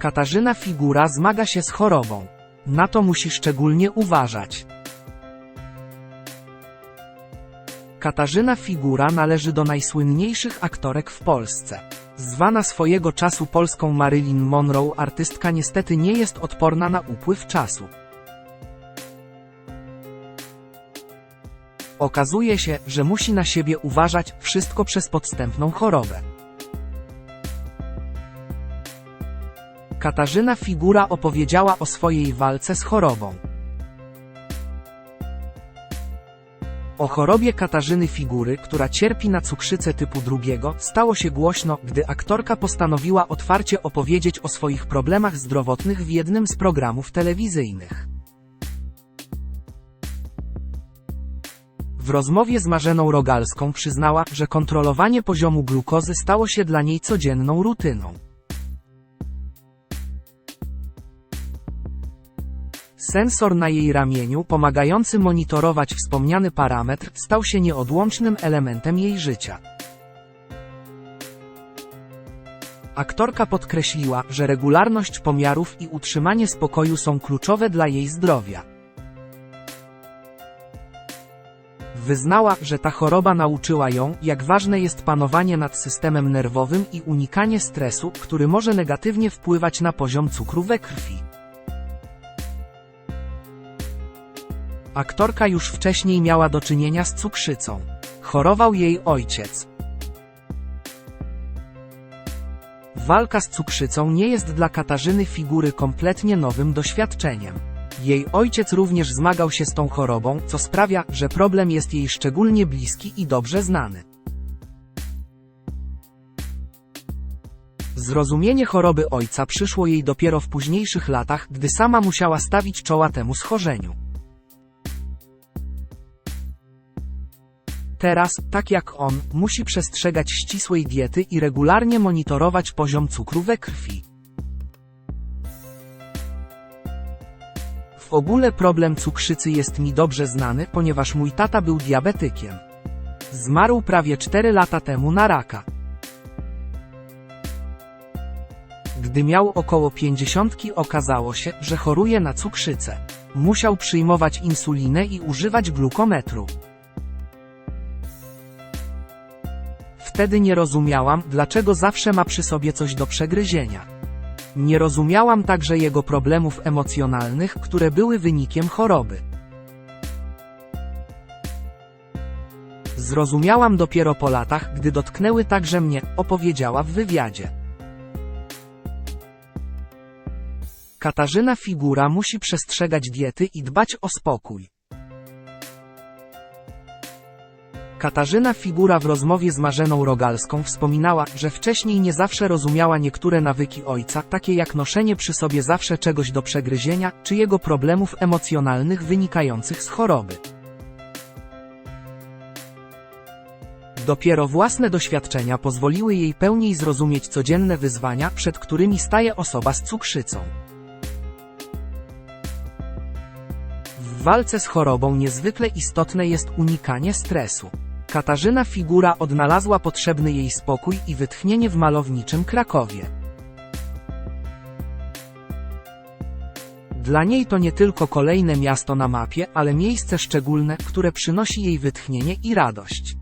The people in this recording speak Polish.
Katarzyna Figura zmaga się z chorobą. Na to musi szczególnie uważać. Katarzyna Figura należy do najsłynniejszych aktorek w Polsce. Zwana swojego czasu polską Marilyn Monroe artystka niestety nie jest odporna na upływ czasu. Okazuje się, że musi na siebie uważać wszystko przez podstępną chorobę. Katarzyna Figura opowiedziała o swojej walce z chorobą. O chorobie Katarzyny Figury, która cierpi na cukrzycę typu drugiego, stało się głośno, gdy aktorka postanowiła otwarcie opowiedzieć o swoich problemach zdrowotnych w jednym z programów telewizyjnych. W rozmowie z Marzeną Rogalską przyznała, że kontrolowanie poziomu glukozy stało się dla niej codzienną rutyną. Sensor na jej ramieniu, pomagający monitorować wspomniany parametr, stał się nieodłącznym elementem jej życia. Aktorka podkreśliła, że regularność pomiarów i utrzymanie spokoju są kluczowe dla jej zdrowia. Wyznała, że ta choroba nauczyła ją, jak ważne jest panowanie nad systemem nerwowym i unikanie stresu, który może negatywnie wpływać na poziom cukru we krwi. Aktorka już wcześniej miała do czynienia z cukrzycą. Chorował jej ojciec. Walka z cukrzycą nie jest dla Katarzyny Figury kompletnie nowym doświadczeniem. Jej ojciec również zmagał się z tą chorobą, co sprawia, że problem jest jej szczególnie bliski i dobrze znany. Zrozumienie choroby ojca przyszło jej dopiero w późniejszych latach, gdy sama musiała stawić czoła temu schorzeniu. Teraz, tak jak on, musi przestrzegać ścisłej diety i regularnie monitorować poziom cukru we krwi. W ogóle problem cukrzycy jest mi dobrze znany, ponieważ mój tata był diabetykiem. Zmarł prawie 4 lata temu na raka. Gdy miał około 50 okazało się, że choruje na cukrzycę. Musiał przyjmować insulinę i używać glukometru. Wtedy nie rozumiałam, dlaczego zawsze ma przy sobie coś do przegryzienia. Nie rozumiałam także jego problemów emocjonalnych, które były wynikiem choroby. Zrozumiałam dopiero po latach, gdy dotknęły także mnie, opowiedziała w wywiadzie. Katarzyna Figura musi przestrzegać diety i dbać o spokój. Katarzyna Figura w rozmowie z Marzeną Rogalską wspominała, że wcześniej nie zawsze rozumiała niektóre nawyki ojca, takie jak noszenie przy sobie zawsze czegoś do przegryzienia, czy jego problemów emocjonalnych wynikających z choroby. Dopiero własne doświadczenia pozwoliły jej pełniej zrozumieć codzienne wyzwania, przed którymi staje osoba z cukrzycą. W walce z chorobą niezwykle istotne jest unikanie stresu. Katarzyna Figura odnalazła potrzebny jej spokój i wytchnienie w malowniczym Krakowie. Dla niej to nie tylko kolejne miasto na mapie, ale miejsce szczególne, które przynosi jej wytchnienie i radość.